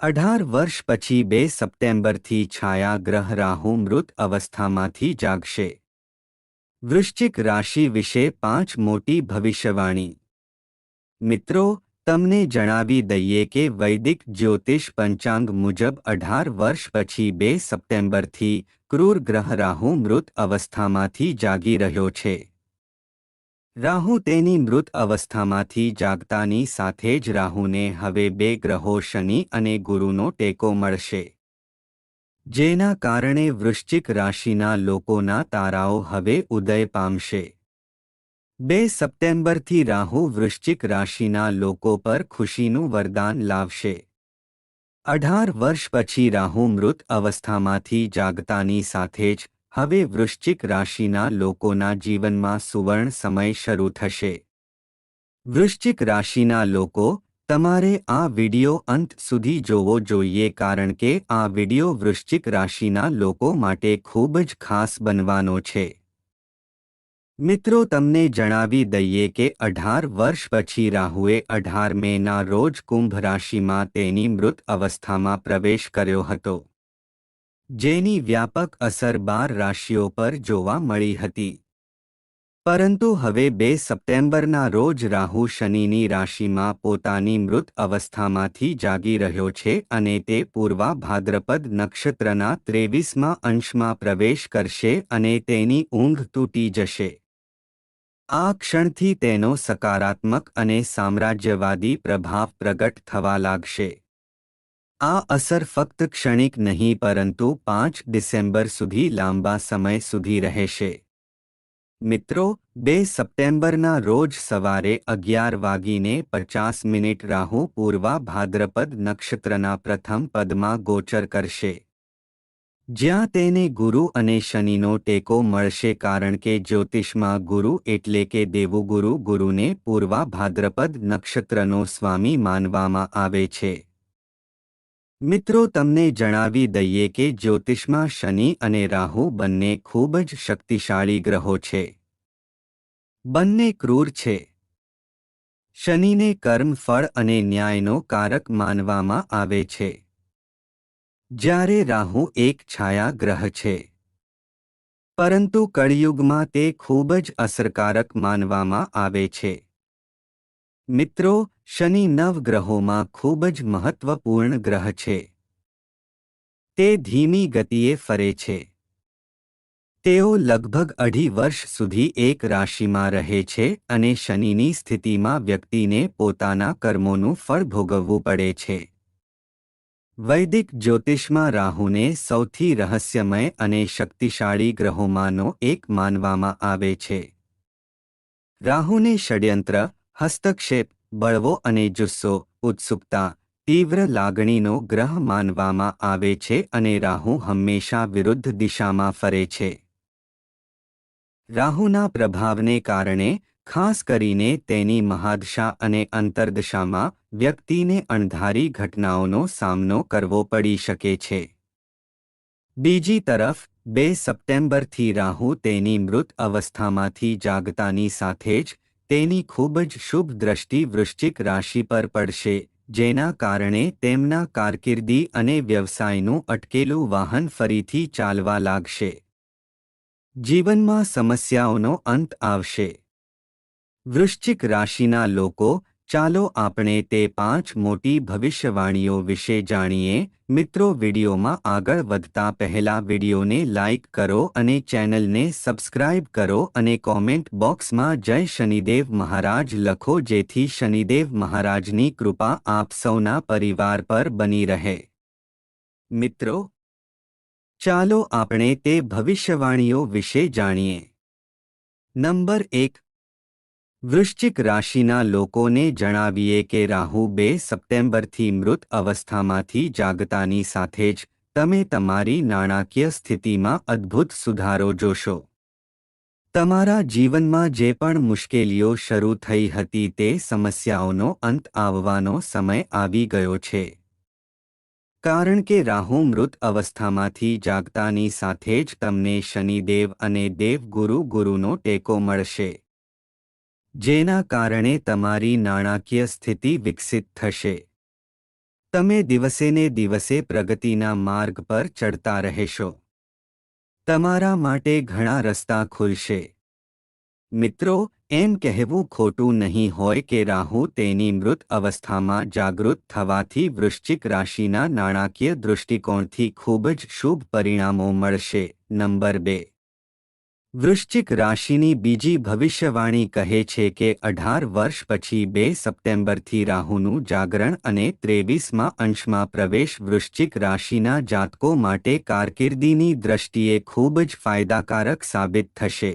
અઢાર વર્ષ પછી બે સપ્ટેમ્બરથી છાયાગ્રહ રાહુ મૃત અવસ્થામાંથી જાગશે. વૃશ્ચિક રાશિ વિશે પાંચ મોટી ભવિષ્યવાણી. મિત્રો, તમને જણાવી દઈએ કે વૈદિક જ્યોતિષ પંચાંગ મુજબ અઢાર વર્ષ પછી બે સપ્ટેમ્બરથી ક્રૂર ગ્રહ રાહુ મૃત અવસ્થામાંથી જાગી રહ્યો છે. રાહુ તેની મૃત અવસ્થામાંથી જાગતાની સાથે જ રાહુને હવે બે ગ્રહો શનિ અને ગુરુનો ટેકો મળશે. જેના કારણે વૃશ્ચિક રાશિના લોકોના તારાઓ હવે ઉદય પામશે. બે સપ્ટેમ્બરથી રાહુ વૃશ્ચિક રાશિના લોકો પર ખુશીનું વરદાન લાવશે. અઢાર વર્ષ પછી રાહુ મૃત અવસ્થામાંથી જાગતાની સાથે જ હવે વૃશ્ચિક રાશિના લોકોના જીવનમાં સુવર્ણ સમય શરૂ થશે. વૃશ્ચિક રાશિના લોકો, તમારે આ વિડિયો અંત સુધી જોવો જોઈએ કારણ કે આ વિડિયો વૃશ્ચિક રાશિના લોકો માટે ખૂબ જ ખાસ બનવાનો છે. મિત્રો, તમને જણાવી દઈએ કે અઢાર વર્ષ પછી રાહુએ અઢાર મેના રોજ કુંભ રાશિમાં તેની મૃત અવસ્થામાં પ્રવેશ કર્યો હતો. જેની વ્યાપક અસર બાર રાશિઓ પર જોવા મળી હતી. પરંતુ હવે બે સપ્ટેમ્બરના રોજ રાહુ શનિની રાશિમાં પોતાની મૃત અવસ્થામાંથી જાગી રહ્યો છે અને તે પૂર્વા ભાદ્રપદ નક્ષત્રના ત્રેવીસમાં અંશમાં પ્રવેશ કરશે અને તેની ઊંઘ તૂટી જશે. આ ક્ષણથી તેનો સકારાત્મક અને સામ્રાજ્યવાદી પ્રભાવ પ્રગટ થવા લાગશે. આ અસર ફક્ત ક્ષણિક નહીં, પરંતુ પાંચ ડિસેમ્બર સુધી લાંબા સમય સુધી રહેશે. મિત્રો, બે સપ્ટેમ્બરના રોજ સવારે અગિયાર વાગીને પચાસ મિનિટ રાહુ પૂર્વા ભાદ્રપદ નક્ષત્રના પ્રથમ પદમાં ગોચર કરશે. જ્યાં તેને ગુરુ અને શનિનો ટેકો મળશે કારણ કે જ્યોતિષમાં ગુરુ એટલે કે દેવુગુરુ ગુરુને પૂર્વા ભાદ્રપદ નક્ષત્રનો સ્વામી માનવામાં આવે છે. મિત્રો, તમને જણાવી દઈએ કે જ્યોતિષમાં શનિ અને રાહુ બંને ખૂબ જ શક્તિશાળી ગ્રહો છે. બંને ક્રૂર છે. શનિને કર્મ, ફળ અને ન્યાયનો કારક માનવામાં આવે છે. જ્યારે રાહુ એક છાયા ગ્રહ છે. પરંતુ કળિયુગમાં તે ખૂબ જ અસરકારક માનવામાં આવે છે. મિત્રો, શનિ નવ ગ્રહોમાં ખૂબ જ મહત્વપૂર્ણ ગ્રહ છે. તે ધીમી ગતિએ ફરે છે. તેઓ લગભગ અઢી વર્ષ સુધી એક રાશિમાં રહે છે અને શનિની સ્થિતિમાં વ્યક્તિને પોતાના કર્મોનું ફળ ભોગવવું પડે છે. વૈદિક જ્યોતિષમાં રાહુને સૌથી રહસ્યમય અને શક્તિશાળી ગ્રહોમાંનો એક માનવામાં આવે છે. રાહુને ષડયંત્ર હસ્તક્ષેપ, બળવો અને જુસ્સો, ઉત્સુકતા, તીવ્ર લાગણીનો ગ્રહ માનવામાં આવે છે અને રાહુ હંમેશા વિરુદ્ધ દિશામાં ફરે છે. રાહુના પ્રભાવને કારણે, ખાસ કરીને તેની મહાદશા અને અંતરદશામાં, વ્યક્તિને અણધારી ઘટનાઓનો સામનો કરવો પડી શકે છે. બીજી તરફ, બે સપ્ટેમ્બરથી રાહુ તેની મૃત અવસ્થામાંથી જાગતાની સાથે જ તેની ખૂબ જ શુભ દ્રષ્ટિ વૃશ્ચિક રાશિ પર પડશે, જેના કારણે તેમના કારકિર્દી અને વ્યવસાયનું અટકેલું વાહન ફરીથી ચાલવા લાગશે. જીવનમાં સમસ્યાઓનો અંત આવશે. વૃશ્ચિક રાશિના લોકો ચાલો આપણે તે પાંચ મોટી ભવિષ્યવાણીઓ વિશે જાણીએ. મિત્રો, વિડીયોમાં આગળ વધતા પહેલા વિડીયોને લાઇક કરો અને ચેનલને સબસ્ક્રાઇબ કરો અને કોમેન્ટ બોક્સમાં જય શનિદેવ મહારાજ લખો જેથી શનિદેવ મહારાજની કૃપા આપ સૌના પરિવાર પર બની રહે. મિત્રો, ચાલો આપણે તે ભવિષ્યવાણીઓ વિશે જાણીએ. નંબર એક વૃશ્ચિક રાશિના લોકોને જણાવીએ કે રાહુ બે સપ્ટેમ્બરથી મૃત અવસ્થામાંથી જાગતાની સાથે જ તમે તમારી નાણાકીય સ્થિતિમાં અદ્ભુત સુધારો જોશો. તમારા જીવનમાં જે પણ મુશ્કેલીઓ શરૂ થઈ હતી તે સમસ્યાઓનો અંત આવવાનો સમય આવી ગયો છે. કારણ કે રાહુ મૃત અવસ્થામાંથી જાગતાની સાથે જ તમને શનિદેવ અને દેવગુરુ ગુરુનો ટેકો મળશે. જેના કારણે તમારી નાણાકીય સ્થિતિ વિકસિત થશે. તમે દિવસેને દિવસે પ્રગતિના માર્ગ પર ચડતા રહેશો. તમારા માટે ઘણા રસ્તા ખુલશે. મિત્રો, એમ કહેવું ખોટું નહીં હોય કે રાહુ તેની મૃત અવસ્થામાં જાગૃત થવાથી વૃશ્ચિક રાશિના નાણાકીય દૃષ્ટિકોણથી ખૂબ જ શુભ પરિણામો મળશે. નંબર બે. વૃશ્ચિક રાશિની બીજી ભવિષ્યવાણી કહે છે કે અઢાર વર્ષ પછી બે સપ્ટેમ્બરથી રાહુનું જાગરણ અને ત્રેવીસમાં અંશમાં પ્રવેશ વૃશ્ચિક રાશિના જાતકો માટે કારકિર્દીની દ્રષ્ટિએ ખૂબ જ ફાયદાકારક સાબિત થશે.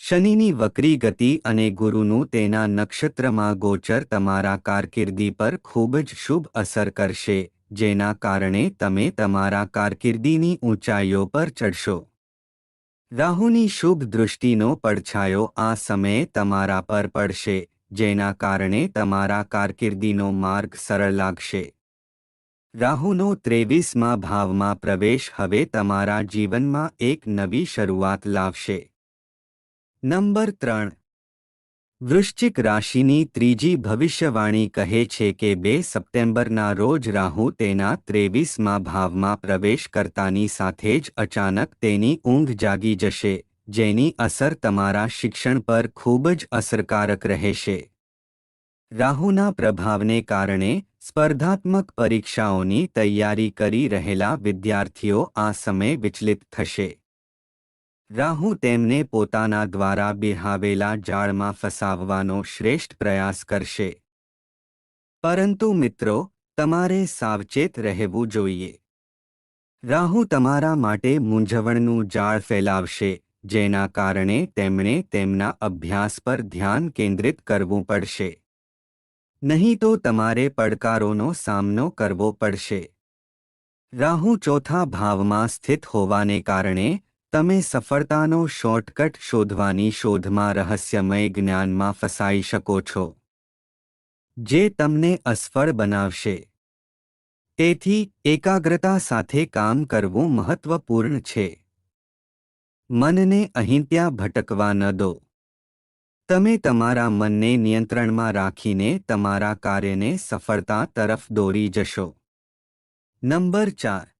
શનિની વક્રી ગતિ અને ગુરુનું તેના નક્ષત્રમાં ગોચર તમારા કારકિર્દી પર ખૂબ જ શુભ અસર કરશે, જેના કારણે તમે તમારા કારકિર્દીની ઊંચાઈઓ પર ચડશો. રાહુની શુભ દૃષ્ટિનો પડછાયો આ સમયે તમારા પર પડશે, જેના કારણે તમારા કારકિર્દીનો માર્ગ સરળ લાગશે. રાહુનો ત્રેવીસમાં ભાવમાં પ્રવેશ હવે તમારા જીવનમાં એક નવી શરૂઆત લાવશે. નંબર ત્રણ. વૃશ્ચિક રાશિની ત્રીજી ભવિષ્યવાણી કહે છે કે બે સપ્ટેમ્બરના રોજ રાહુ તેના ત્રેવીસમાં ભાવમાં પ્રવેશ કરતાની સાથે જ અચાનક તેની ઊંઘ જાગી જશે, જેની અસર તમારા શિક્ષણ પર ખૂબ જ અસરકારક રહેશે. રાહુના પ્રભાવને કારણે સ્પર્ધાત્મક પરીક્ષાઓની તૈયારી કરી રહેલા વિદ્યાર્થીઓ આ સમય વિચલિત થશે. રાહુ તેમને પોતાના દ્વારા બિહાવેલા જાળમાં ફસાવવાનો શ્રેષ્ઠ પ્રયાસ કરશે. પરંતુ મિત્રો, તમારે સાવચેત રહેવું જોઈએ. રાહુ તમારા માટે મૂંઝવણનું જાળ ફેલાવશે, જેના કારણે તેમણે તેમના અભ્યાસ પર ધ્યાન કેન્દ્રિત કરવું પડશે. નહીં તો તમારે પડકારોનો સામનો કરવો પડશે. રાહુ ચોથા ભાવમાં સ્થિત હોવાને કારણે તમે સફળતાનો શોર્ટકટ શોધવાની શોધમાં રહસ્યમય જ્ઞાનમાં ફસાઈ શકો છો, જે તમને અસફળ બનાવશે. તેથી, એકાગ્રતા સાથે કામ કરવું મહત્વપૂર્ણ છે. મનને અહીં ત્યાં ભટકવા ન દો. તમે તમારા મનને નિયંત્રણમાં રાખીને તમારા કાર્યને સફળતા તરફ દોરી જશો. નંબર ચાર.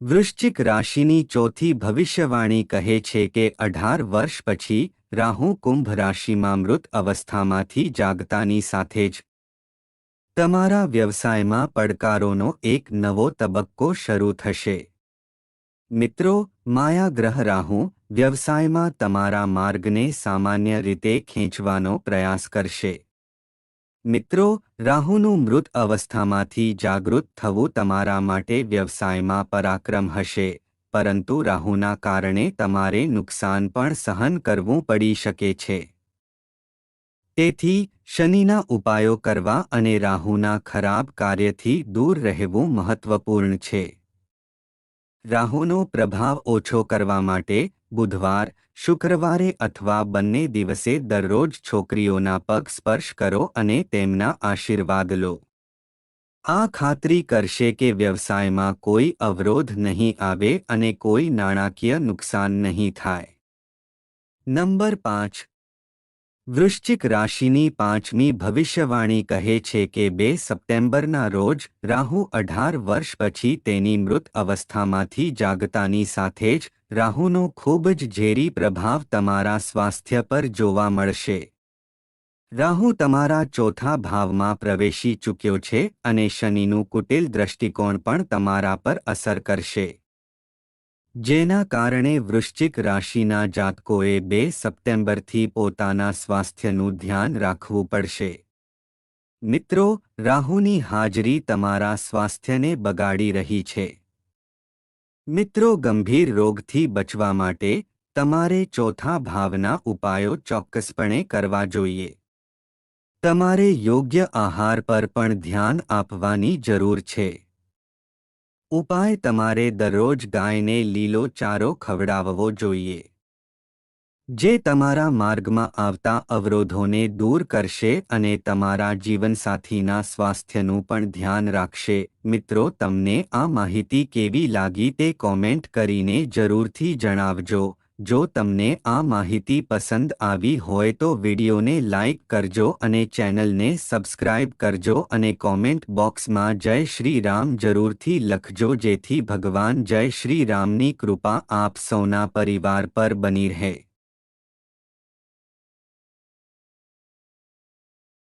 વૃશ્ચિક રાશિની ચોથી ભવિષ્યવાણી કહે છે કે અઢાર વર્ષ પછી રાહુ કુંભ રાશિમાં મૃત અવસ્થામાંથી જાગતાની સાથે જ. તમારા વ્યવસાયમાં પડકારોનો એક નવો તબક્કો શરૂ થશે. મિત્રો માયાગ્રહ રાહુ વ્યવસાયમાં તમારા માર્ગને સામાન્ય રીતે ખેંચવાનો પ્રયાસ કરશે. મિત્રો, રાહુનું મૃત અવસ્થામાંથી જાગૃત થવું તમારા માટે વ્યવસાયમાં પરાક્રમ હશે, પરંતુ રાહુના કારણે તમારે નુકસાન પણ સહન કરવું પડી શકે છે. તેથી, શનિના ઉપાયો કરવા અને રાહુના ખરાબ કાર્યથી દૂર રહેવું મહત્વપૂર્ણ છે. રાહુનો પ્રભાવ ઓછો કરવા માટે બુધવાર, શુક્રવારે અથવા બંને દિવસે દરરોજ છોકરીઓના પગ સ્પર્શ કરો અને તેમના આશીર્વાદ લો. આ ખાતરી કરશે કે વ્યવસાયમાં કોઈ અવરોધ નહીં આવે અને કોઈ નાણાકીય નુકસાન નહીં થાય. નંબર પાંચ વૃશ્ચિક રાશિની પાંચમી ભવિષ્યવાણી કહે છે કે બે સપ્ટેમ્બરના રોજ રાહુ અઢાર વર્ષ પછી તેની મૃત અવસ્થામાંથી જાગતાની સાથે જ રાહુનો ખૂબ જ ઝેરી પ્રભાવ તમારા સ્વાસ્થ્ય પર જોવા મળશે. રાહુ તમારા ચોથા ભાવમાં પ્રવેશી ચૂક્યો છે અને શનિનું કુટિલ દ્રષ્ટિકોણ પણ તમારા પર અસર કરશે. જેના કારણે વૃશ્ચિક રાશિના જાતકોએ બે સપ્ટેમ્બરથી પોતાના સ્વાસ્થ્યનું ધ્યાન રાખવું પડશે. મિત્રો, રાહુની હાજરી તમારા સ્વાસ્થ્યને બગાડી રહી છે. મિત્રો, ગંભીર રોગથી બચવા માટે તમારે ચોથા ભાવના ઉપાયો ચોક્કસપણે કરવા જોઈએ. તમારે યોગ્ય આહાર પર પણ ધ્યાન આપવાની જરૂર છે. ઉપાય તમારે દરરોજ ગાયને લીલો ચારો ખવડાવવો જોઈએ. જે તમારા માર્ગમાં આવતા અવરોધોને દૂર કરશે અને તમારા જીવનસાથીના સ્વાસ્થ્યનું પણ ધ્યાન રાખશે. મિત્રો, તમને આ માહિતી કેવી લાગી તે કોમેન્ટ કરીને જરૂરથી જણાવજો. જો તમને આ માહિતી પસંદ આવી હોય તો વિડીયોને લાઇક કરજો અને ચેનલને સબસ્ક્રાઇબ કરજો અને કોમેન્ટ બોક્સમાં જય શ્રી રામ જરૂરથી લખજો જેથી ભગવાન જય શ્રી રામની કૃપા આપ સૌના પરિવાર પર બની રહે.